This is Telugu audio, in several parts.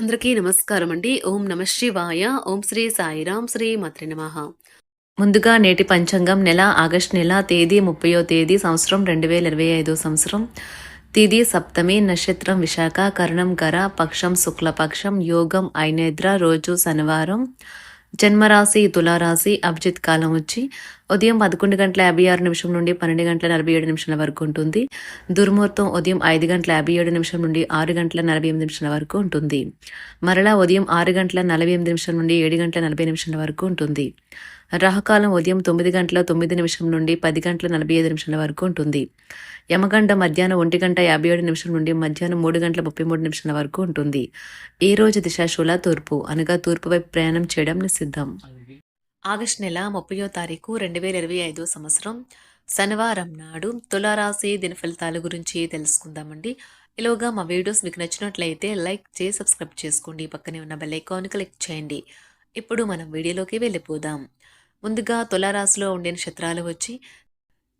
అందరికీ నమస్కారం అండి ఓం నమ శివాయ. ఓం శ్రీ సాయిరాం శ్రీ మాత్రి నమ. ముందుగా నేటి పంచాంగం నెల ఆగస్టు నెల తేదీ ముప్పయో తేదీ సంవత్సరం రెండు వేల ఇరవై ఐదో సంవత్సరం. తిది సప్తమి నక్షత్రం విశాఖ కరణం గర పక్షం శుక్లపక్షం యోగం ఐనేద్ర రోజు శనివారం. జన్మరాశి తులారాశి అభిజిత్ కాలం వచ్చి ఉదయం పదకొండు గంటల యాభై ఆరు నిమిషం నుండి పన్నెండు గంటల నలభై ఏడు నిమిషాల వరకు ఉంటుంది. దుర్ముహూర్తం ఉదయం ఐదు గంటల యాభై ఏడు నిమిషం నుండి ఆరు గంటల నలభై ఎనిమిది నిమిషాల వరకు ఉంటుంది. మరలా ఉదయం ఆరు గంటల నలభై ఎనిమిది నిమిషం నుండి ఏడు గంటల నలభై నిమిషాల వరకు ఉంటుంది. రాహకాలం ఉదయం తొమ్మిది గంటల తొమ్మిది నిమిషం నుండి పది గంటల నలభై ఐదు నిమిషాల వరకు ఉంటుంది. యమగండ మధ్యాహ్నం ఒంటి గంట యాభై ఏడు నిమిషం నుండి మధ్యాహ్నం మూడు గంటల ముప్పై మూడు నిమిషాల వరకు ఉంటుంది. ఈ రోజు దిశాశూల తూర్పు అనగా తూర్పు వైపు ప్రయాణం చేయడం నిషిద్ధం. ఆగస్టు నెల ముప్పయో తారీఖు రెండు వేల ఇరవై ఐదో సంవత్సరం శనివారం నాడు తులారాశి దిన ఫలితాల గురించి తెలుసుకుందామండి. ఇలాగా మా వీడియోస్ మీకు నచ్చినట్లయితే లైక్ చేసి సబ్స్క్రైబ్ చేసుకోండి. పక్కనే ఉన్న బెల్ ఐకాన్ క్లిక్ చేయండి. ఇప్పుడు మనం వీడియోలోకి వెళ్ళిపోదాం. ముందుగా తులారాశిలో ఉండే నక్షత్రాలు వచ్చి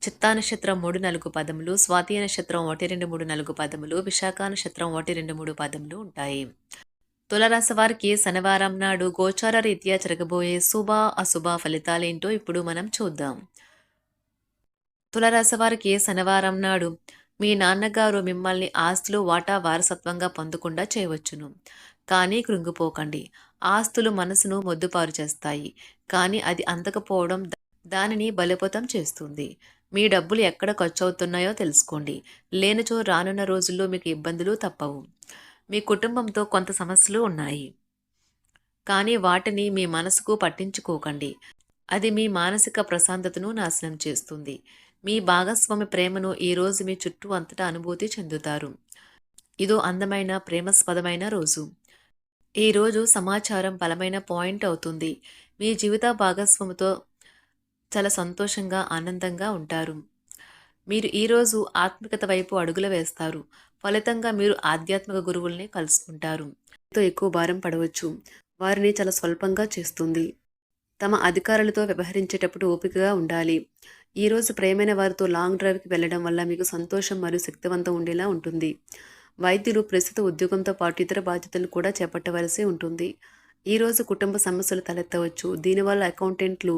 చిత్తా నక్షత్రం మూడు నాలుగు పదములు స్వాతి నక్షత్రం ఒకటి రెండు మూడు నాలుగు పదములు విశాఖ నక్షత్రం ఒకటి రెండు మూడు పదములు ఉంటాయి. తులరాశి వారికి శనివారం నాడు గోచార రీత్యా జరగబోయే శుభ అశుభ ఫలితాలేంటో ఇప్పుడు మనం చూద్దాం. తులరాశి వారికి శనివారం నాడు మీ నాన్నగారు మిమ్మల్ని ఆస్తులు వాటా వారసత్వంగా పొందకుండా చేయవచ్చును. కానీ కృంగిపోకండి. ఆస్తులు మనసును మొద్దుపారు చేస్తాయి. కానీ అది అందకపోవడం దానిని బలపతం చేస్తుంది. మీ డబ్బులు ఎక్కడ ఖర్చు అవుతున్నాయో తెలుసుకోండి. లేనిచో రానున్న రోజుల్లో మీకు ఇబ్బందులు తప్పవు. మీ కుటుంబంతో కొంత సమస్యలు ఉన్నాయి. కానీ వాటిని మీ మనసుకు పట్టించుకోకండి. అది మీ మానసిక ప్రశాంతతను నాశనం చేస్తుంది. మీ భాగస్వామి ప్రేమను ఈరోజు మీ చుట్టూ అంతటా అనుభూతి చెందుతారు. ఇదో అందమైన ప్రేమస్పదమైన రోజు. ఈరోజు సమాచారం బలమైన పాయింట్ అవుతుంది. మీ జీవిత భాగస్వామితో చాలా సంతోషంగా ఆనందంగా ఉంటారు. మీరు ఈరోజు ఆత్మికత వైపు అడుగులు వేస్తారు. ఫలితంగా మీరు ఆధ్యాత్మిక గురువుల్ని కలుసుకుంటారు. ఎంతో ఎక్కువ భారం పడవచ్చు. వారిని చాలా స్వల్పంగా చేస్తుంది. తమ అధికారులతో వ్యవహరించేటప్పుడు ఓపికగా ఉండాలి. ఈరోజు ప్రేమైన వారితో లాంగ్ డ్రైవ్కి వెళ్ళడం వల్ల మీకు సంతోషం మరియు శక్తివంతం ఉండేలా ఉంటుంది. వైద్యులు ప్రస్తుత ఉద్యోగంతో పాటు ఇతర బాధ్యతలు కూడా చేపట్టవలసి ఉంటుంది. ఈరోజు కుటుంబ సమస్యలు తలెత్తవచ్చు. దీనివల్ల అకౌంటెంట్లు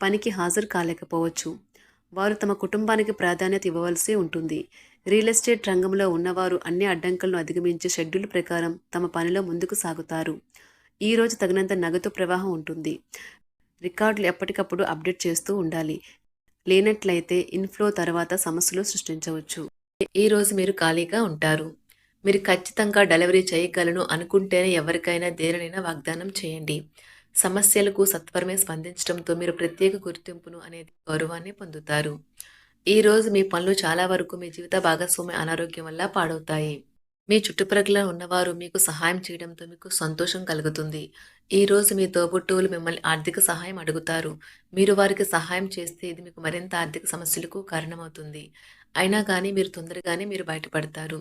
పనికి హాజరు కాలేకపోవచ్చు. వారు తమ కుటుంబానికి ప్రాధాన్యత ఇవ్వవలసి ఉంటుంది. రియల్ ఎస్టేట్ రంగంలో ఉన్నవారు అన్ని అడ్డంకులను అధిగమించి షెడ్యూల్ ప్రకారం తమ పనిలో ముందుకు సాగుతారు. ఈరోజు తగినంత నగదు ప్రవాహం ఉంటుంది. రికార్డులు ఎప్పటికప్పుడు అప్డేట్ చేస్తూ ఉండాలి. లేనట్లయితే ఇన్ఫ్లో తర్వాత సమస్యలు సృష్టించవచ్చు. ఈరోజు మీరు ఖాళీగా ఉంటారు. మీరు ఖచ్చితంగా డెలివరీ చేయగలను అనుకుంటేనే ఎవరికైనా దేనినైనా వాగ్దానం చేయండి. సమస్యలకు సత్వరమే స్పందించడంతో మీరు ప్రత్యేక గుర్తింపును అనేది గౌరవాన్ని పొందుతారు. ఈరోజు మీ పనులు చాలా వరకు మీ జీవిత భాగస్వామి అనారోగ్యం వల్ల పాడవుతాయి. మీ చుట్టుప్రక్కల ఉన్నవారు మీకు సహాయం చేయడంతో మీకు సంతోషం కలుగుతుంది. ఈ రోజు మీ తోబుట్టువులు మిమ్మల్ని ఆర్థిక సహాయం అడుగుతారు. మీరు వారికి సహాయం చేస్తే ఇది మీకు మరింత ఆర్థిక సమస్యలకు కారణమవుతుంది. అయినా కానీ మీరు తొందరగానే మీరు బయటపడతారు.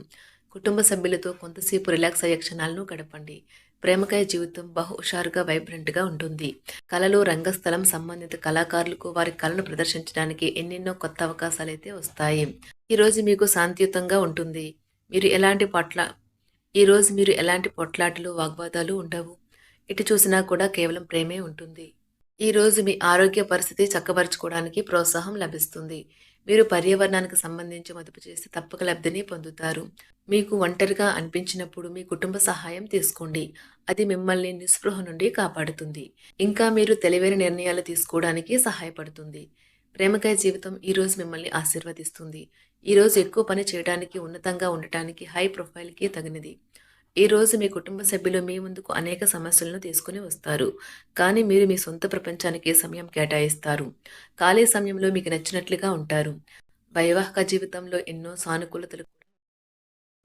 కుటుంబ సభ్యులతో కొంతసేపు రిలాక్స్ అయ్యే క్షణాలను గడపండి. ప్రేమకాయ జీవితం బహు హుషారుగా వైబ్రెంట్గా ఉంటుంది. కళలు రంగస్థలం సంబంధిత కళాకారులకు వారి కళను ప్రదర్శించడానికి ఎన్నెన్నో కొత్త అవకాశాలు అయితే వస్తాయి ఈరోజు మీకు శాంతియుతంగా ఉంటుంది. మీరు ఎలాంటి పొట్ల ఈరోజు మీరు ఎలాంటి పొట్లాటలు వాగ్వాదాలు ఉండవు. ఇటు చూసినా కూడా కేవలం ప్రేమే ఉంటుంది. ఈరోజు మీ ఆరోగ్య పరిస్థితి చక్కబరుచుకోవడానికి ప్రోత్సాహం లభిస్తుంది. మీరు పర్యావరణానికి సంబంధించి మదుపు చేసి తప్పక లబ్ధిని పొందుతారు. మీకు ఒంటరిగా అనిపించినప్పుడు మీ కుటుంబ సహాయం తీసుకోండి. అది మిమ్మల్ని నిస్పృహ నుండి కాపాడుతుంది. ఇంకా మీరు తెలివైన నిర్ణయాలు తీసుకోవడానికి సహాయపడుతుంది. ప్రేమకాయ జీవితం ఈరోజు మిమ్మల్ని ఆశీర్వదిస్తుంది. ఈరోజు ఎక్కువ పని చేయడానికి ఉన్నతంగా ఉండటానికి హై ప్రొఫైల్కి తగినది. ఈ రోజు మీ కుటుంబ సభ్యులు మీ ముందుకు అనేక సమస్యలను తీసుకుని వస్తారు. కానీ మీరు మీ సొంత ప్రపంచానికి సమయం కేటాయిస్తారు? ఖాళీ సమయంలో మీకు నచ్చినట్లుగా ఉంటారు. వైవాహిక జీవితంలో ఎన్నో సానుకూలతలు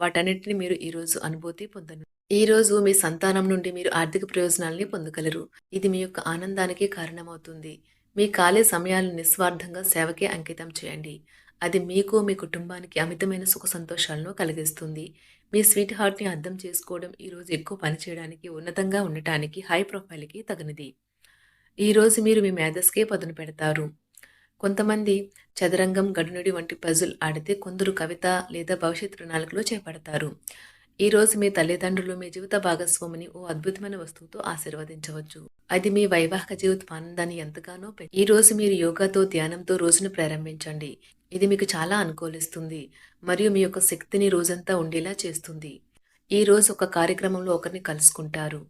వాటన్నిటిని మీరు ఈరోజు అనుభూతి పొందను. ఈ రోజు మీ సంతానం నుండి మీరు ఆర్థిక ప్రయోజనాల్ని పొందగలరు. ఇది మీ యొక్క ఆనందానికి కారణమవుతుంది. మీ ఖాళీ సమయాలను నిస్వార్థంగా సేవకే అంకితం చేయండి. అది మీకు మీ కుటుంబానికి అమితమైన సుఖ సంతోషాలను కలిగిస్తుంది. మీ స్వీట్ హార్ట్ని అర్థం చేసుకోవడం ఈరోజు ఎక్కువ పని చేయడానికి ఉన్నతంగా ఉండటానికి హై ప్రొఫైల్కి తగినది. ఈరోజు మీరు మీ మేధస్కే పదును పెడతారు. కొంతమంది చదరంగం గడునుడి వంటి పజుల్ ఆడితే కొందరు కవిత లేదా భవిష్యత్ ప్రణాళికలో చేపడతారు. ఈ రోజు మీ తల్లిదండ్రులు మీ జీవిత భాగస్వామిని ఓ అద్భుతమైన వస్తువుతో ఆశీర్వదించవచ్చు. అది మీ వైవాహిక జీవిత ఆనందాన్ని ఎంతగానో ఈ రోజు మీరు యోగాతో ధ్యానంతో రోజును ప్రారంభించండి. ఇది మీకు చాలా అనుకూలిస్తుంది. మరియు మీ యొక్క శక్తిని రోజంతా ఉండేలా చేస్తుంది. ఈ రోజు ఒక కార్యక్రమంలో ఒకరిని కలుసుకుంటారు.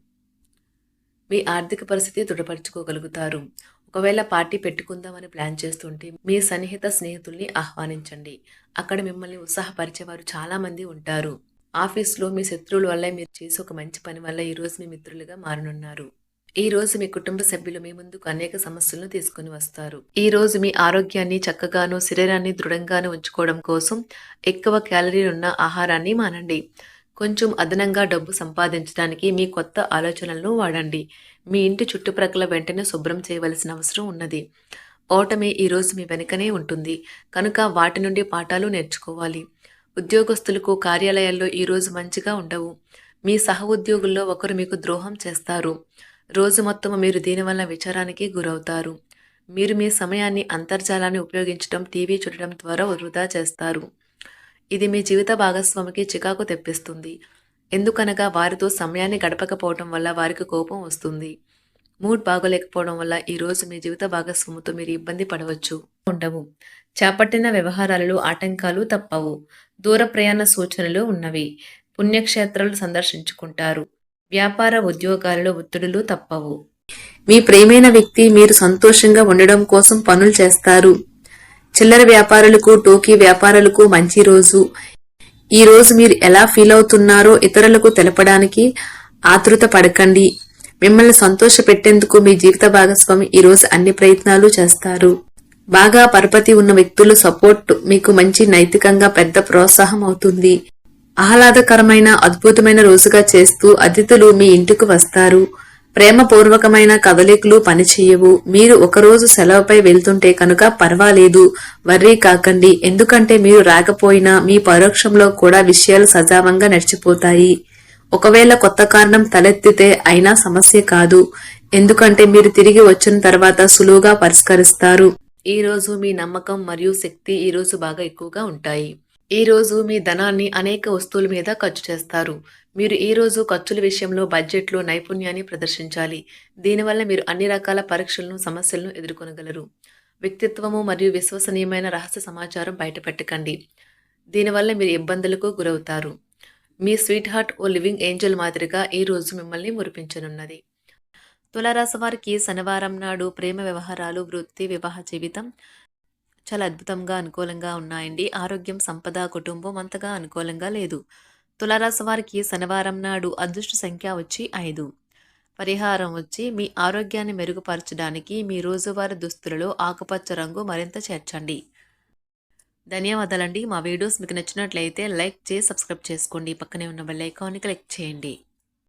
మీ ఆర్థిక పరిస్థితి దృఢపరచుకోగలుగుతారు. ఒకవేళ పార్టీ పెట్టుకుందామని ప్లాన్ చేస్తుంటే మీ సన్నిహిత స్నేహితుల్ని ఆహ్వానించండి. అక్కడ మిమ్మల్ని ఉత్సాహపరిచేవారు చాలామంది ఉంటారు. ఆఫీస్లో మీ శత్రువుల వల్ల మీరు చేసే ఒక మంచి పని వల్ల ఈరోజు మీ మిత్రులుగా మారనున్నారు. ఈ రోజు మీ కుటుంబ సభ్యులు మీ ముందుకు అనేక సమస్యలను తీసుకుని వస్తారు. ఈ రోజు మీ ఆరోగ్యాన్ని చక్కగాను శరీరాన్ని దృఢంగాను ఉంచుకోవడం కోసం ఎక్కువ క్యాలరీలు ఉన్న ఆహారాన్ని మానండి. కొంచెం అదనంగా డబ్బు సంపాదించడానికి మీ కొత్త ఆలోచనలను వాడండి. మీ ఇంటి చుట్టుప్రక్కల వెంటనే శుభ్రం చేయవలసిన అవసరం ఉన్నది. ఓటమి ఈరోజు మీ వెనుకనే ఉంటుంది. కనుక వాటి నుండి పాఠాలు నేర్చుకోవాలి. ఉద్యోగస్తులకు కార్యాలయాల్లో ఈరోజు మంచిగా ఉండవు. మీ సహ ఉద్యోగుల్లో ఒకరు మీకు ద్రోహం చేస్తారు. రోజు మొత్తం మీరు దీనివల్ల విచారానికి గురవుతారు. మీరు మీ సమయాన్ని అంతర్జాలాన్ని ఉపయోగించడం టీవీ చూడటం ద్వారా వృధా చేస్తారు. ఇది మీ జీవిత భాగస్వామికి చికాకు తెప్పిస్తుంది. ఎందుకనగా వారితో సమయాన్ని గడపకపోవడం వల్ల వారికి కోపం వస్తుంది. మూడ్ బాగోలేకపోవడం వల్ల ఈ రోజు మీ జీవిత భాగస్వామితో మీరు ఇబ్బంది పడవచ్చు. ఉండవు. చేపట్టిన వ్యవహారాలలో ఆటంకాలు తప్పవు. దూర ప్రయాణ సూచనలు ఉన్నవి. పుణ్యక్షేత్రాలు సందర్శించుకుంటారు. వ్యాపార ఉద్యోగాలలో ఒత్తిడులు తప్పవు. మీ ప్రేమైన వ్యక్తి మీరు సంతోషంగా ఉండడం కోసం పనులు చేస్తారు. చిల్లర వ్యాపారులకు టోకీ వ్యాపారులకు మంచి రోజు. ఈ రోజు మీరు ఎలా ఫీల్ అవుతున్నారో ఇతరులకు తెలపడానికి ఆతృత పడకండి. మిమ్మల్ని సంతోష పెట్టేందుకు మీ జీవిత భాగస్వామి ఈ రోజు అన్ని ప్రయత్నాలు చేస్తారు. బాగా పరపతి ఉన్న వ్యక్తుల సపోర్ట్ మీకు మంచి నైతికంగా పెద్ద ప్రోత్సాహం అవుతుంది. ఆహ్లాదకరమైన అద్భుతమైన రోజుగా చేస్తూ అతిథులు మీ ఇంటికి వస్తారు. ప్రేమపూర్వకమైన కదలికలు పనిచేయవు. మీరు ఒకరోజు సెలవుపై వెళ్తుంటే కనుక పర్వాలేదు. వర్రీ కాకండి. ఎందుకంటే మీరు రాకపోయినా మీ పరోక్షంలో కూడా విషయాలు సజావంగా నడిచిపోతాయి. ఒకవేళ కొత్త కారణం తలెత్తితే అయినా సమస్య కాదు. ఎందుకంటే మీరు తిరిగి వచ్చిన తర్వాత సులువుగా పరిష్కరిస్తారు. ఈ రోజు మీ నమ్మకం మరియు శక్తి ఈ రోజు బాగా ఎక్కువగా ఉంటాయి. ఈరోజు మీ ధనాన్ని అనేక వస్తువుల మీద ఖర్చు చేస్తారు. మీరు ఈ రోజు ఖర్చుల విషయంలో బడ్జెట్లో నైపుణ్యాన్ని ప్రదర్శించాలి. దీనివల్ల మీరు అన్ని రకాల పరీక్షలను సమస్యలను ఎదుర్కొనగలరు. వ్యక్తిత్వము మరియు విశ్వసనీయమైన రహస్య సమాచారం బయటపెట్టకండి. దీనివల్ల మీరు ఇబ్బందులకు గురవుతారు. మీ sweetheart o living angel మాదిరిగా ఈ రోజు మిమ్మల్ని మురిపించనున్నది. తులారాశి వారికి శనివారం నాడు ప్రేమ వ్యవహారాలు వృత్తి వివాహ జీవితం చాలా అద్భుతంగా అనుకూలంగా ఉన్నాయండి. ఆరోగ్యం సంపద కుటుంబం అంతగా అనుకూలంగా లేదు. తులారాశి వారికి శనివారం నాడు అదృష్ట సంఖ్య వచ్చి ఐదు. పరిహారం వచ్చి మీ ఆరోగ్యాన్ని మెరుగుపరచడానికి మీ రోజువారీ దుస్తులలో ఆకుపచ్చ రంగు మరింత చేర్చండి. ధన్యవాదాలండి. మా వీడియోస్ మీకు నచ్చినట్లయితే లైక్ చేసి సబ్స్క్రైబ్ చేసుకోండి. పక్కనే ఉన్న బెల్ ఐకాన్ని క్లిక్ చేయండి.